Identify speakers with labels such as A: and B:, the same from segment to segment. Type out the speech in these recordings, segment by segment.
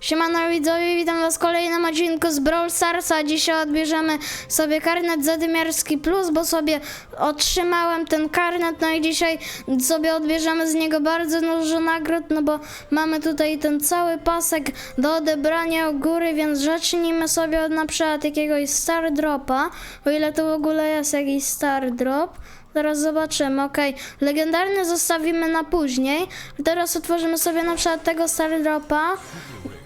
A: Siemano widzowie, witam was w kolejnym odcinku z Brawl Starsa. Dzisiaj odbierzemy sobie karnet zadymiarski plus, bo sobie otrzymałem ten karnet, no i dzisiaj sobie odbierzemy z niego bardzo dużo nagród, no bo mamy tutaj ten cały pasek do odebrania u góry, więc zacznijmy sobie od na przykład jakiegoś Star Dropa, o ile to w ogóle jest jakiś Star Drop. Zaraz zobaczymy, okej. Legendarny zostawimy na później. Teraz otworzymy sobie na przykład tego Star Dropa.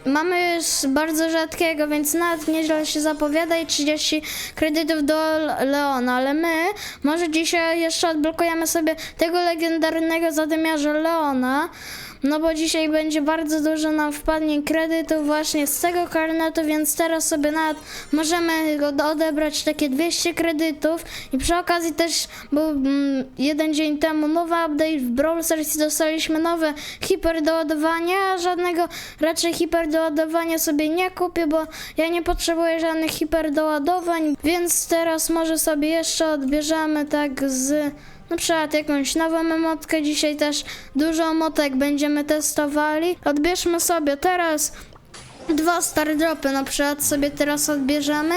A: Mamy już bardzo rzadkiego, więc nawet nieźle się zapowiada i 30 kredytów do Le- Leona, ale my może dzisiaj jeszcze odblokujemy sobie tego legendarnego zadymiarza Leona. No bo dzisiaj będzie bardzo dużo nam wpadnie kredytów właśnie z tego karnetu, więc teraz sobie nawet możemy odebrać takie 200 kredytów. I przy okazji też był mm, jeden dzień temu nowy update w Brawl Stars dostaliśmy nowe hiper a żadnego raczej hiper doładowania sobie nie kupię, bo ja nie potrzebuję żadnych hiper doładowań, więc teraz może sobie jeszcze odbierzemy tak z na przykład jakąś nową emotkę. Dzisiaj też dużo emotek będziemy testowali. Odbierzmy sobie teraz dwa star dropy, na przykład sobie teraz odbierzemy.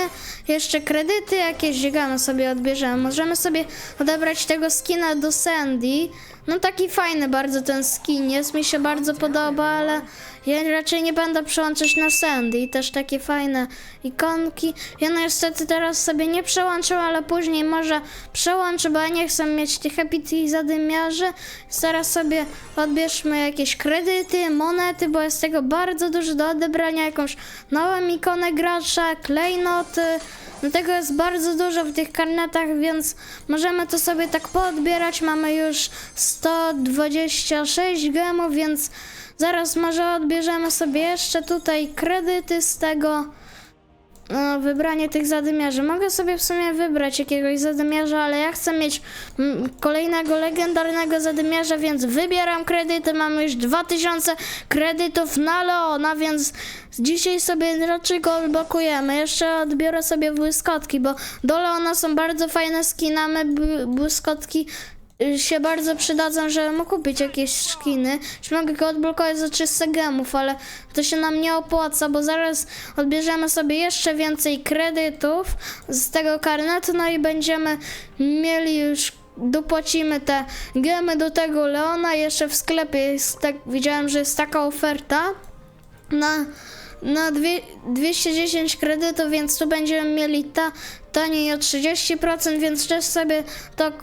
A: Jeszcze kredyty jakieś żegamy sobie odbierzemy. Możemy sobie odebrać tego skina do Sandy. No taki fajny bardzo ten skin jest, mi się bardzo podoba, ale ja raczej nie będę przełączać na Sandy. I też takie fajne ikonki. Ja niestety teraz sobie nie przełączę, ale później może przełączę, bo ja nie chcę mieć tych epicich zadymiarzy. Teraz sobie odbierzmy jakieś kredyty, monety, bo jest tego bardzo dużo do odebrania. Jakąś nową ikonę gracza, klejnoty. No tego jest bardzo dużo w tych karnetach, więc możemy to sobie tak poodbierać. Mamy już 126 gemów, więc zaraz może odbierzemy sobie jeszcze tutaj kredyty z tego. No, wybranie tych zadymiarzy. Mogę sobie w sumie wybrać jakiegoś zadymiarza, ale ja chcę mieć mm, kolejnego legendarnego zadymiarza, więc wybieram kredyty. Mamy już 2000 kredytów na Leona, więc dzisiaj sobie raczej go odblokujemy. Jeszcze odbiorę sobie błyskotki, bo do Leona są bardzo fajne skinamy. Błyskotki y, się bardzo przydadzą, żebym mógł kupić jakieś skiny. Już mogę go odblokować za 300 gemów, ale to się nam nie opłaca, bo zaraz odbierzemy sobie jeszcze więcej kredytów z tego karnetu, no i będziemy mieli już dopłacimy te gemy do tego Leona. Jeszcze w sklepie jest tak, widziałem, że jest taka oferta na, na dwie, 210 kredytów, więc tu będziemy mieli ta, taniej o 30%, więc też sobie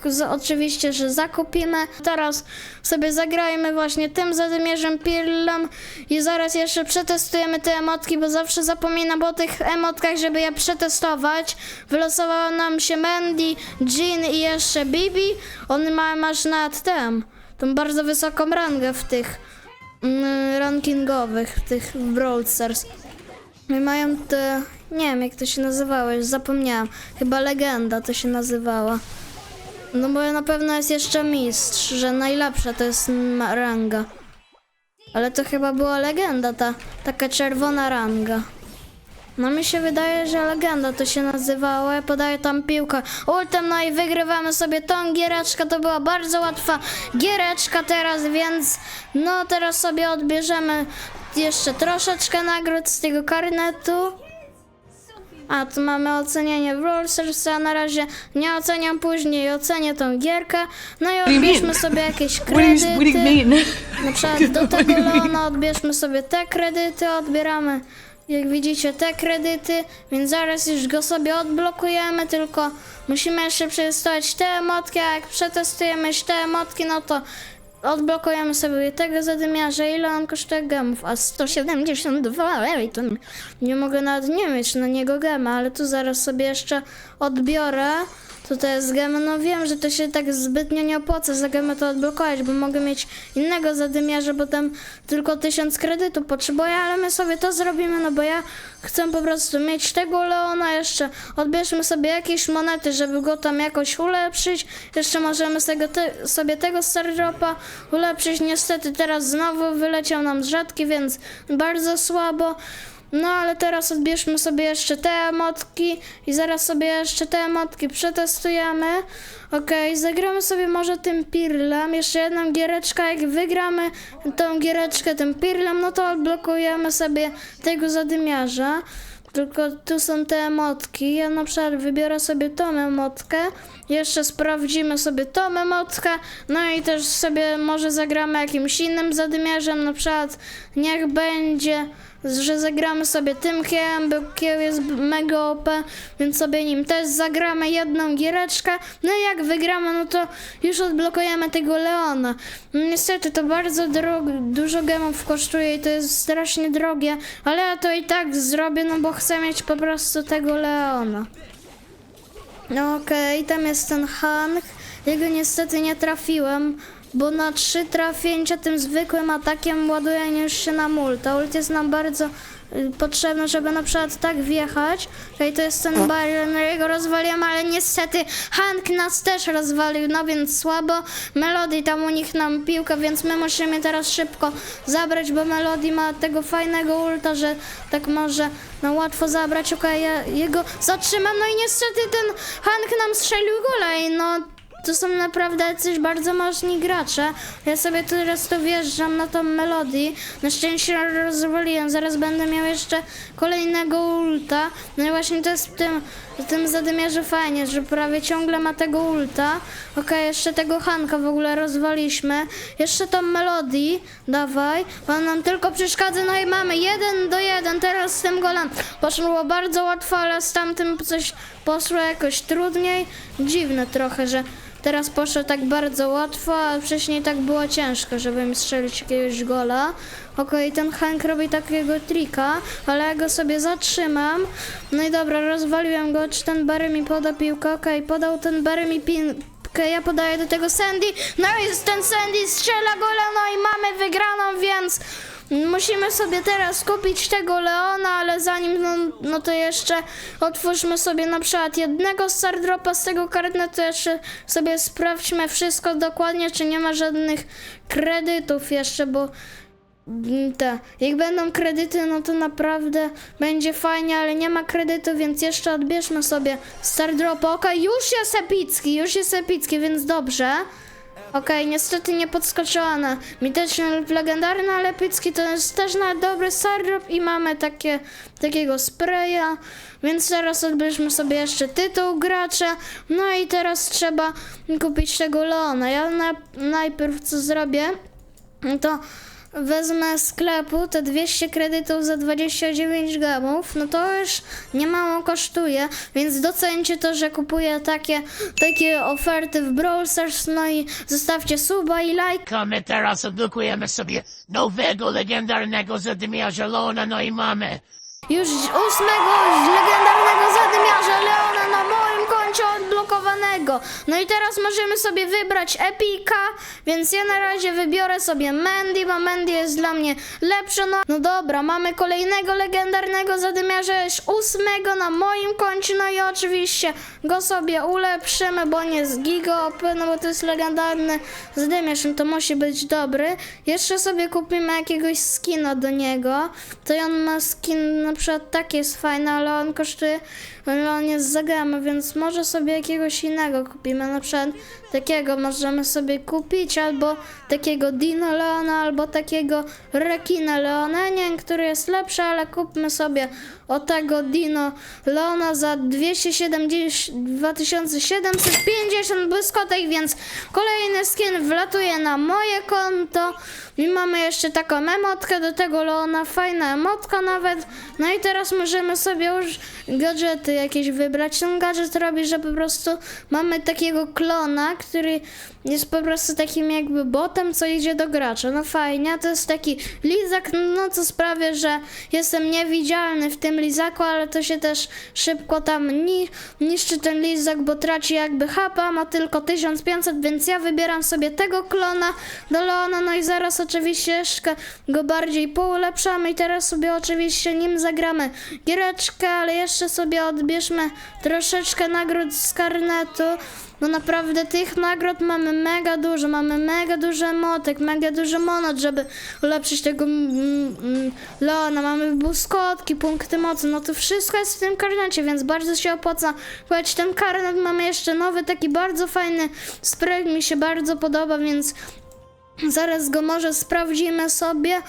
A: z, oczywiście, że zakupimy. Teraz sobie zagrajmy właśnie tym zadymiarzem Pirlem i zaraz jeszcze przetestujemy te emotki, bo zawsze zapominam o tych emotkach, żeby je przetestować. Wylosowało nam się Mandy, Jean i jeszcze Bibi. On ma masz nad tym, tą bardzo wysoką rangę w tych mm, rankingowych, tych w Brawl Stars. I mają te, nie wiem jak to się nazywało, już zapomniałam. Chyba legenda to się nazywała. No bo na pewno jest jeszcze mistrz, że najlepsza to jest ranga. Ale to chyba była legenda, ta taka czerwona ranga. No mi się wydaje, że legenda to się nazywało, ja podaję tam piłkę ultem, no i wygrywamy sobie tą giereczkę, to była bardzo łatwa giereczka teraz, więc no teraz sobie odbierzemy jeszcze troszeczkę nagród z tego karnetu. A tu mamy ocenianie w Brawl Stars, a na razie nie oceniam później, ocenię tą gierkę. No i odbierzmy sobie jakieś kredyty. Na przykład do tego Leona odbierzmy sobie te kredyty, odbieramy jak widzicie te kredyty, więc zaraz już go sobie odblokujemy, tylko musimy jeszcze przetestować te emotki, a jak przetestujemy te emotki, no to odblokujemy sobie tego zadymiarza, ile on kosztuje gemów, a 172, ej, to nie mogę nawet nie mieć na niego gema, ale tu zaraz sobie jeszcze odbiorę. Tutaj jest gema, no wiem, że to się tak zbytnio nie opłaca za gemę to odblokować, bo mogę mieć innego zadymiarza, bo tam tylko 1000 kredytu potrzebuję, ale my sobie to zrobimy, no bo ja chcę po prostu mieć tego Leona jeszcze, odbierzmy sobie jakieś monety, żeby go tam jakoś ulepszyć, jeszcze możemy tego te, sobie tego Stardropa ulepszyć, niestety teraz znowu wyleciał nam z rzadki, więc bardzo słabo. No ale teraz odbierzmy sobie jeszcze te emotki i zaraz sobie jeszcze te emotki przetestujemy. Okej, zagramy sobie może tym Pirlem, jeszcze jedną giereczkę, jak wygramy tą giereczkę tym Pirlem, no to odblokujemy sobie tego zadymiarza. Tylko tu są te emotki. Ja na przykład wybiorę sobie tą emotkę. Jeszcze sprawdzimy sobie tą emotkę. No i też sobie może zagramy jakimś innym zadymiarzem. Na przykład niech będzie, że zagramy sobie tym kiełem, bo kieł jest mega OP, więc sobie nim też zagramy jedną giereczkę. No i jak wygramy, no to już odblokujemy tego Leona. No niestety to bardzo drogo, dużo gemów kosztuje i to jest strasznie drogie, ale ja to i tak zrobię, no bo chcę mieć po prostu tego Leona. No okej, tam jest ten Hank. Jego niestety nie trafiłem, bo na trzy trafięcia tym zwykłym atakiem ładuje już się na multa. Ult jest nam bardzo y, potrzebny, żeby na przykład tak wjechać. Okej, to jest ten barrier, no jego rozwaliłem, ale niestety Hank nas też rozwalił, no więc słabo. Melody tam u nich nam piłka, więc my musimy teraz szybko zabrać, bo Melody ma tego fajnego ulta, że tak może no łatwo zabrać. Okej, ja jego zatrzymam, no i niestety ten Hank nam strzelił gola i no to są naprawdę jacyś bardzo możni gracze. Ja sobie teraz to wjeżdżam na tą melodię. Na szczęście rozwaliłem. Zaraz będę miał jeszcze kolejnego ulta. No i właśnie to jest w tym, w tym zadymiarze fajnie, że prawie ciągle ma tego ulta. Okej, jeszcze tego Hanka w ogóle rozwaliśmy. Jeszcze tą melodię. Dawaj. On nam tylko przeszkadza. No i mamy jeden do jeden. Teraz z tym golem poszło bardzo łatwo, ale z tamtym coś poszło jakoś trudniej. Dziwne trochę, że Teraz poszło tak bardzo łatwo, a wcześniej tak było ciężko, żeby mi strzelić jakiegoś gola. Okej, ten Hank robi takiego trika, ale ja go sobie zatrzymam. No i dobra, rozwaliłem go, czy ten Barry mi poda piłkę? Okej, podał ten Barry mi piłkę, ja podaję do tego Sandy. No i ten Sandy strzela gola, no i mamy wygraną, więc... Musimy sobie teraz kupić tego Leona, ale zanim, no, no to jeszcze otwórzmy sobie na przykład jednego Stardropa z tego karnetu, jeszcze sobie sprawdźmy wszystko dokładnie, czy nie ma żadnych kredytów jeszcze, bo te, jak będą kredyty, no to naprawdę będzie fajnie, ale nie ma kredytu, więc jeszcze odbierzmy sobie Stardropa. Okej, już jest epicki, już jest epicki, więc dobrze. Okej, niestety nie podskoczyła na mityczny lub legendarny, ale epicki to jest też na dobry stardrop i mamy takie, takiego spraya, więc teraz odbierzmy sobie jeszcze tytuł gracza, no i teraz trzeba kupić tego Leona. Ja na, najpierw co zrobię, to wezmę z sklepu te 200 kredytów za 29 gamów, no to już nie mało kosztuje, więc docencie to, że kupuję takie, takie oferty w Brawl Stars, no i zostawcie suba i like.
B: A my teraz odblokujemy sobie nowego legendarnego zadymiarza Lona, no i mamy.
A: Już ósmego legendarnego zadymiarza Leona na moim koncie odblokowanego. No i teraz możemy sobie wybrać Epika, więc ja na razie wybiorę sobie Mandy, bo Mandy jest dla mnie lepsza. No, no dobra, mamy kolejnego legendarnego zadymiarza, już ósmego na moim koncie, no i oczywiście go sobie ulepszymy, bo nie jest giga OP, no bo to jest legendarny zadymiarz, no to musi być dobry. Jeszcze sobie kupimy jakiegoś skina do niego, to on ma skin na przykład taki jest fajny, ale on kosztuje, ale on jest za gamę, więc może sobie jakiegoś innego kupimy, na przykład takiego możemy sobie kupić, albo takiego Dino Leona, albo takiego Rekina Leona, nie wiem, który jest lepszy, ale kupmy sobie o tego Dino Leona za 270, 2750 błyskotek, więc kolejny skin wlatuje na moje konto. I mamy jeszcze taką emotkę do tego Leona, fajna emotka nawet, no i teraz możemy sobie już gadżety jakieś wybrać. Ten gadżet robi, że po prostu mamy takiego klona, który jest po prostu takim jakby botem, co idzie do gracza. No fajnie, to jest taki lizak, no co sprawia, że jestem niewidzialny w tym lizaku, ale to się też szybko tam ni niszczy ten lizak, bo traci jakby hapa, ma tylko 1500, więc ja wybieram sobie tego klona do Leona, no i zaraz oczywiście jeszcze go bardziej poulepszamy i teraz sobie oczywiście nim zagramy giereczkę, ale jeszcze sobie odbierzmy troszeczkę nagród z karnetu. No naprawdę tych nagród mamy mega dużo, mamy mega dużo emotek, mega dużo monot, żeby ulepszyć tego mm, mm, Leona, mamy błyskotki, punkty mocy, no to wszystko jest w tym karnecie, więc bardzo się opłaca kupować ten karnet. Mamy jeszcze nowy, taki bardzo fajny spray, mi się bardzo podoba, więc Zaraz go może sprawdzimy sobie.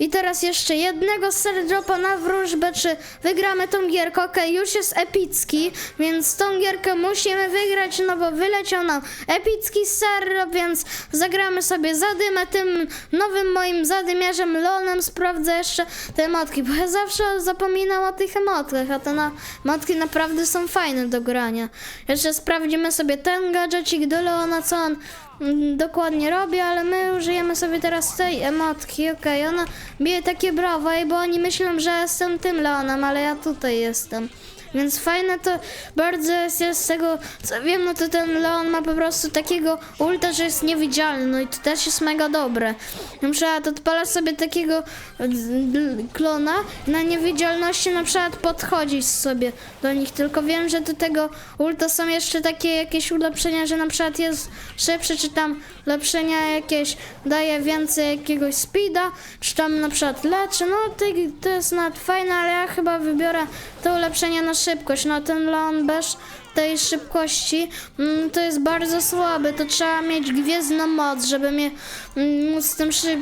A: I teraz jeszcze jednego serdropa na wróżbę, czy wygramy tą gierkę. Okej, już jest epicki, więc tą gierkę musimy wygrać, no bo wyleciał nam epicki serdrop, więc zagramy sobie zadymę tym nowym moim zadymiarzem Leonem. Sprawdzę jeszcze te emotki, bo ja zawsze zapominam o tych emotkach, a te na, emotki naprawdę są fajne do grania. Jeszcze sprawdzimy sobie ten gadżecik do Leona, co on mm, dokładnie robi, ale my użyjemy sobie teraz tej emotki, okej, ona bije takie brawa, bo oni myślą, że jestem tym Leonem, ale ja tutaj jestem. Więc fajne to bardzo jest, jest z tego, co wiem, no to ten Leon ma po prostu takiego ulta, że jest niewidzialny, no i to też jest mega dobre. Na przykład odpala sobie takiego d- klona na niewidzialności na przykład podchodzić sobie do nich, tylko wiem, że do tego ulta są jeszcze takie jakieś ulepszenia, że na przykład jest szybszy, czy tam ulepszenia jakieś daje więcej jakiegoś speeda, czy tam na przykład leczy, no to, to jest nawet fajne, ale ja chyba wybiorę to ulepszenie na szybkość, no ten Leon bez tej szybkości mm, to jest bardzo słaby, to trzeba mieć gwiezdną moc, żeby mnie mm, móc tym szyb,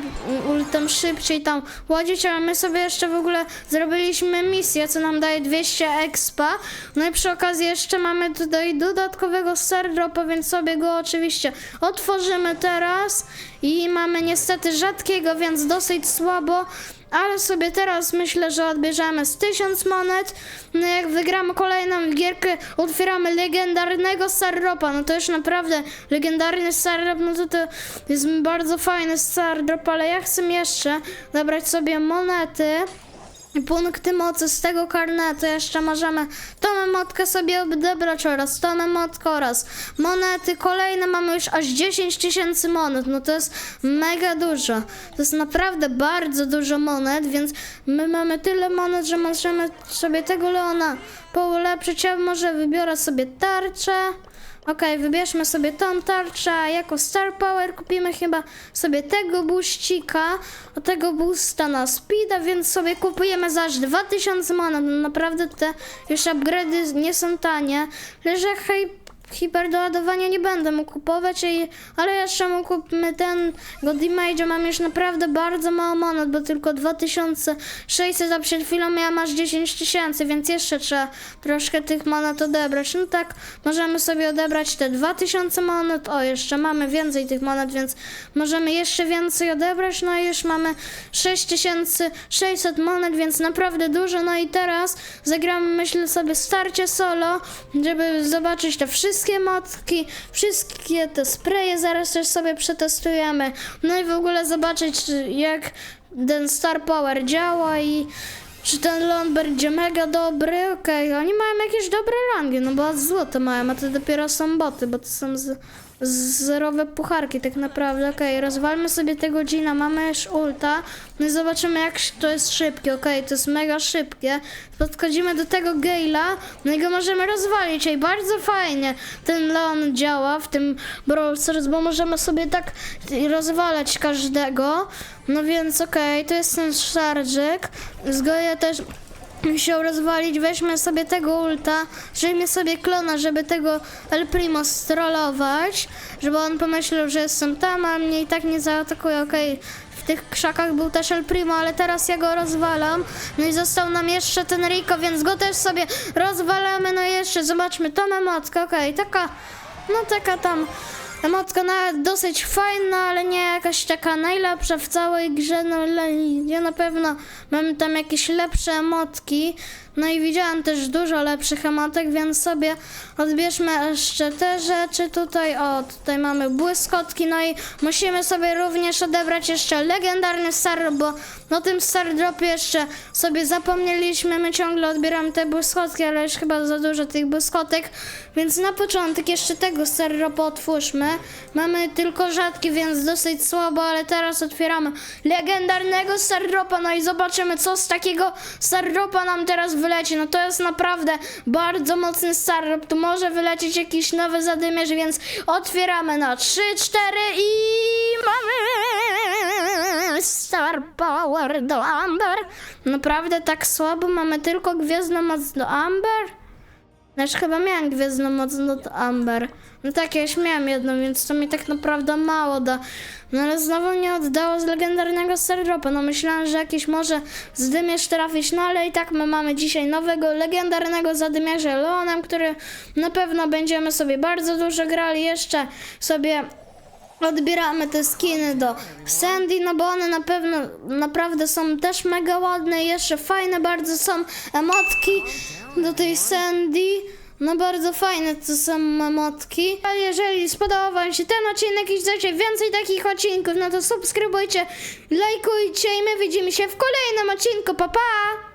A: ultem szybciej tam ładzić, ale my sobie jeszcze w ogóle zrobiliśmy misję, co nam daje 200 expa, no i przy okazji jeszcze mamy tutaj dodatkowego serdropa, więc sobie go oczywiście otworzymy teraz. I mamy niestety rzadkiego, więc dosyć słabo, ale sobie teraz myślę, że odbierzemy z 1000 monet. No jak wygramy kolejną gierkę, otwieramy legendarnego Sardropa. No to już naprawdę legendarny Sardrop, no to to jest bardzo fajny Sardrop, ale ja chcę jeszcze zabrać sobie monety. Punkty mocy z tego karnetu jeszcze możemy. Tą emotkę sobie odebrać oraz tą emotkę oraz monety. Kolejne mamy już aż 10 tysięcy monet, no to jest mega dużo, to jest naprawdę bardzo dużo monet, więc my mamy tyle monet, że możemy sobie tego Leona poulepszyć, ja może wybiorę sobie tarczę, Okej, wybierzmy sobie tą tarczę, jako Star Power kupimy chyba sobie tego buścika, tego boosta na speeda, więc sobie kupujemy za aż 2000 monet. No naprawdę te już upgrady nie są tanie, jak hej, hiperdoładowania nie będę mógł kupować, ale jeszcze mu kupmy ten go damage, mam już naprawdę bardzo mało monet, bo tylko 2600, a przed chwilą miałam aż 10 tysięcy, więc jeszcze trzeba troszkę tych monet odebrać. No tak, możemy sobie odebrać te 2000 monet, o jeszcze mamy więcej tych monet, więc możemy jeszcze więcej odebrać, no i już mamy 6600 monet, więc naprawdę dużo, no i teraz zagramy myślę sobie starcie solo, żeby zobaczyć te wszystkie motki, wszystkie te spreje, zaraz też sobie przetestujemy, no i w ogóle zobaczyć czy- jak ten Star Power działa i czy ten ląd będzie mega dobry? Okej, oni mają jakieś dobre rangi, no bo złote mają, a to dopiero są boty, bo to są z, zerowe pucharki tak naprawdę. Okej, rozwalmy sobie tego Gina, mamy już ulta, no i zobaczymy jak to jest szybkie, okej, to jest mega szybkie. Podchodzimy do tego Gale'a, no i go możemy rozwalić, ej, bardzo fajnie ten Leon działa w tym Brawl Stars, bo możemy sobie tak rozwalać każdego. No więc okej, to jest ten szarżyk. Zgoja też musiał rozwalić. Weźmy sobie tego ulta, żejmy sobie klona, żeby tego El Primo strollować, żeby on pomyślał, że jestem tam, a mnie i tak nie zaatakuje. Okej, w tych krzakach był też El Primo, ale teraz ja go rozwalam. No i został nam jeszcze ten Rico, więc go też sobie rozwalamy. No i jeszcze zobaczmy tą emotkę, okej, taka, no taka tam Emotka nawet dosyć fajna, ale nie jakaś taka najlepsza w całej grze. No, ja na pewno mam tam jakieś lepsze emotki. No i widziałam też dużo lepszych emotek, więc sobie odbierzmy jeszcze te rzeczy tutaj. O, tutaj mamy błyskotki, no i musimy sobie również odebrać jeszcze legendarny star, bo No tym Star Dropie jeszcze sobie zapomnieliśmy, my ciągle odbieramy te błyskotki, ale już chyba za dużo tych błyskotek, więc na początek jeszcze tego Star Dropa otwórzmy. Mamy tylko rzadki, więc dosyć słabo, ale teraz otwieramy legendarnego Star Dropa, no i zobaczymy co z takiego Star Dropa nam teraz wyleci. No to jest naprawdę bardzo mocny Star Drop, tu może wylecieć jakiś nowy zadymierz, więc otwieramy na 3, 4 i mamy Star Power do Amber. Naprawdę tak słabo, mamy tylko gwiezdną moc do Amber? Znaczy chyba miałem gwiezdną moc do Amber. No tak, ja już miałem jedną, więc to mi tak naprawdę mało da. No ale znowu nie oddało z legendarnego Star Dropa. No myślałem, że jakiś może zdymierz trafić, no ale i tak my mamy dzisiaj nowego legendarnego zadymiarza Leonem, który na pewno będziemy sobie bardzo dużo grali. Jeszcze sobie odbieramy te skiny do Sandy, no bo one na pewno naprawdę są też mega ładne jeszcze fajne bardzo są emotki do tej Sandy. No bardzo fajne to są emotki. A jeżeli spodobał wam się ten odcinek i chcecie więcej takich odcinków, no to subskrybujcie, lajkujcie i my widzimy się w kolejnym odcinku. Pa pa!